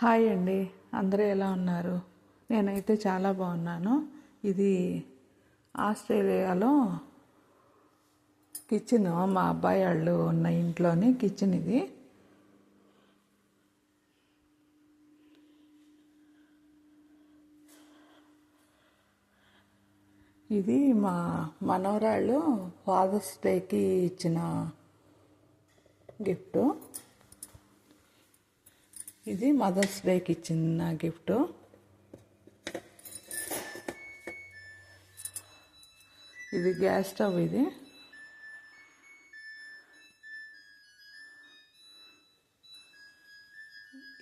Hi అండి. అందరూ ఎలా ఉన్నారు? నేనైతే చాలా బాగున్నాను. ఇది ఆస్ట్రేలియాలో కిచెన్. మా అబ్బాయి వాళ్ళు ఉన్న ఇంట్లోని కిచెన్ ఇది. ఇది మా మనవరాళ్ళు ఫాదర్స్ డేకి ఇచ్చిన గిఫ్ట్. ఇది మదర్స్ డేకి ఇచ్చిన గిఫ్ట్. ఇది గ్యాస్ స్టవ్ ఇది.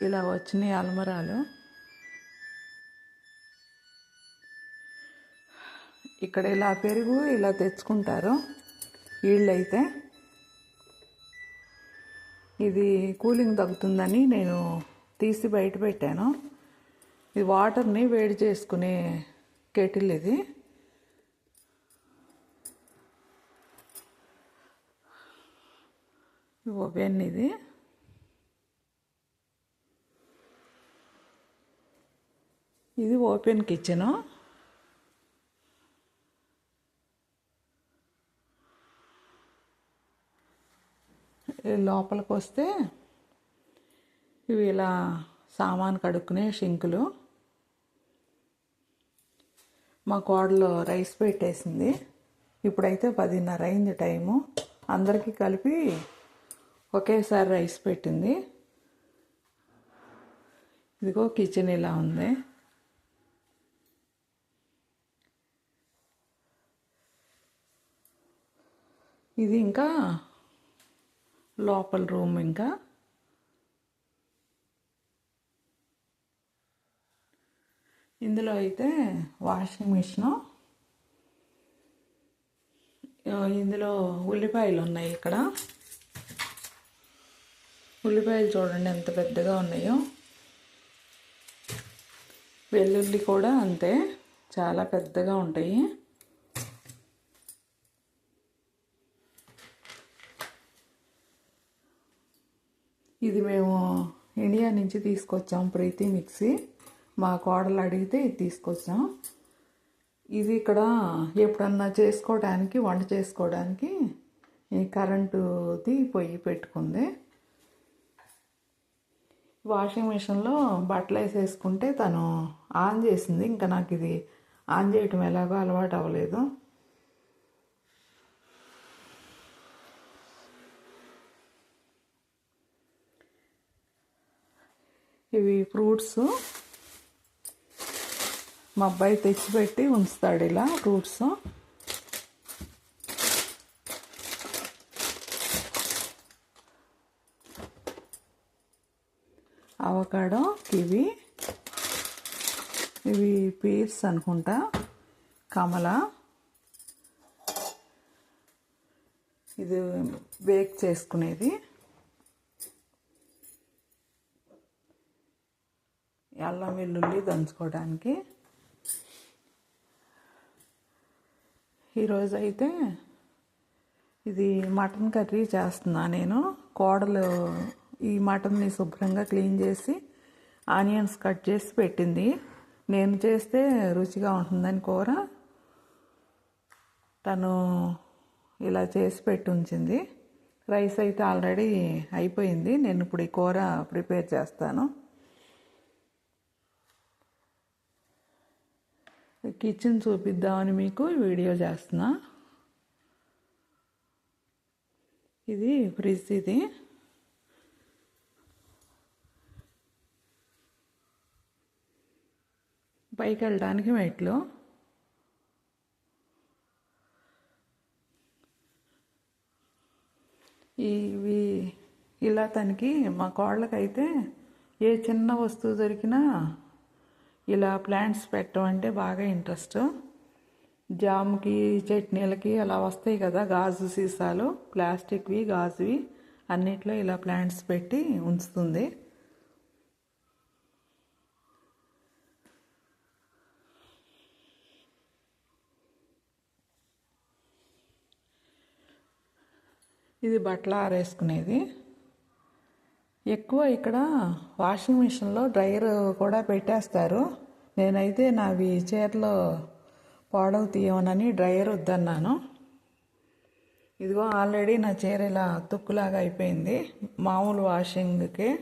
ఇలా వచ్చినాయి అల్మరాలు. ఇక్కడ ఇలా పెరుగు ఇలా తెచ్చుకుంటారు. వీళ్ళైతే. ఇది కూలింగ్ తగ్గుతుందని నేను తీసి బయట పెట్టాను. ఇది వాటర్ని వేడి చేసుకునే కెటిల్ ఇది. ఓవెన్ ఇది. ఇది ఓపెన్ కిచెను. లోపలికి వస్తే ఇవి ఇలా సామాన్ కడుక్కునే షింకులు. మా కోడలో రైస్ పెట్టేసింది. ఇప్పుడైతే పదిన్నర అయింది టైము. అందరికీ కలిపి ఒకేసారి రైస్ పెట్టింది. ఇదిగో కిచెన్ ఇలా ఉంది. ఇది ఇంకా లోపల రూమ్ ఇంకా. ఇందులో అయితే వాషింగ్ మిషను ఇందులో ఉల్లిపాయలు ఉన్నాయి ఇక్కడ. ఉల్లిపాయలు చూడండి ఎంత పెద్దగా ఉన్నాయో. వెల్లుల్లి కూడా అంతే చాలా పెద్దగా ఉంటాయి. ఇది మేము ఇండియా నుంచి తీసుకొచ్చాం ప్రీతి మిక్సీ. మా కోడలు అడిగితే ఇది తీసుకొచ్చాం. ఇది ఇక్కడ ఎప్పుడన్నా చేసుకోవడానికి వంట చేసుకోవడానికి ఈ కరెంటుది పొయ్యి పెట్టుకుంది. వాషింగ్ మిషన్లో బట్టలు వేసేసుకుంటే తను ఆన్ చేసింది. ఇంకా నాకు ఇది ఆన్ చేయటం ఎలాగో అలవాటు అవ్వలేదు. ఇవి ఫ్రూట్స్. మా అబ్బాయి తెచ్చిపెట్టి ఉంచుతాడు ఇలా ఫ్రూట్స్ అవకాడో కివి ఇవి పీర్స్ అనుకుంటా కమల. ఇది బేక్ చేసుకునేది. అల్లం వెల్లుల్లి దంచుకోవడానికి. ఈరోజు అయితే ఇది మటన్ కర్రీ చేస్తున్నా నేను. కోడలు ఈ మటన్ని శుభ్రంగా క్లీన్ చేసి ఆనియన్స్ కట్ చేసి పెట్టింది. నేను చేస్తే రుచిగా ఉంటుందని కూర. తను ఇలా చేసి పెట్టి ఉంచింది. రైస్ అయితే ఆల్రెడీ అయిపోయింది. నేను ఇప్పుడు ఈ కూర ప్రిపేర్ చేస్తాను. కిచెన్ చూపిద్దామని మీకు వీడియో చేస్తున్నా. ఇది ఫ్రిడ్జ్ ఇది. పైకి వెళ్ళడానికి మెట్లు. ఇవి ఇలా తనకి మా కోళ్ళకైతే ఏ చిన్న వస్తువు దొరికినా ఇలా ప్లాంట్స్ పెట్టడం అంటే బాగా ఇంట్రెస్ట్. జామ్కి చట్నీలకి అలా వస్తాయి కదా గాజు సీసాలు ప్లాస్టిక్వి గాజువి అన్నిట్లో ఇలా ప్లాంట్స్ పెట్టి ఉంచుతుంది. ఇది బట్టలు ఆరేసుకునేది. ఎక్కువ ఇక్కడ వాషింగ్ మిషన్లో డ్రైయర్ కూడా పెట్టేస్తారు. నేనైతే నావి చీరలో పాడవు తీయమనని డ్రైయర్ వద్దన్నాను. ఇదిగో ఆల్రెడీ నా చీర ఇలా తుక్కులాగా అయిపోయింది. మామూలు వాషింగ్కి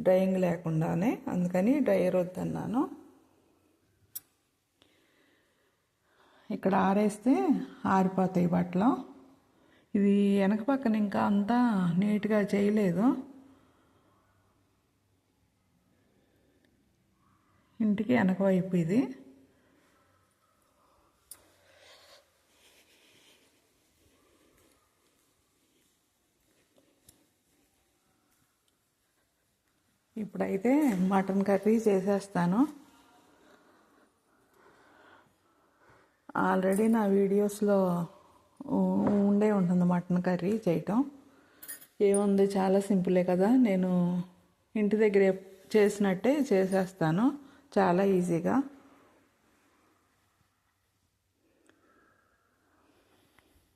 డ్రైయింగ్ లేకుండానే అందుకని డ్రైయర్ వద్దన్నాను. ఇక్కడ ఆరేస్తే ఆరిపోతాయి బట్టలు. ఇది వెనక పక్కన ఇంకా అంతా నీట్గా చేయలేదు. ఇంటికి వెనక వైపు ఇది. ఇప్పుడైతే మటన్ కర్రీ చేసేస్తాను. ఆల్రెడీ నా వీడియోస్లో ఉండే ఉంటుంది మటన్ కర్రీ చేయటం. ఏముంది చాలా సింపులే కదా. నేను ఇంటి దగ్గర చేసినట్టే చేసేస్తాను. చాలా ఈజీగా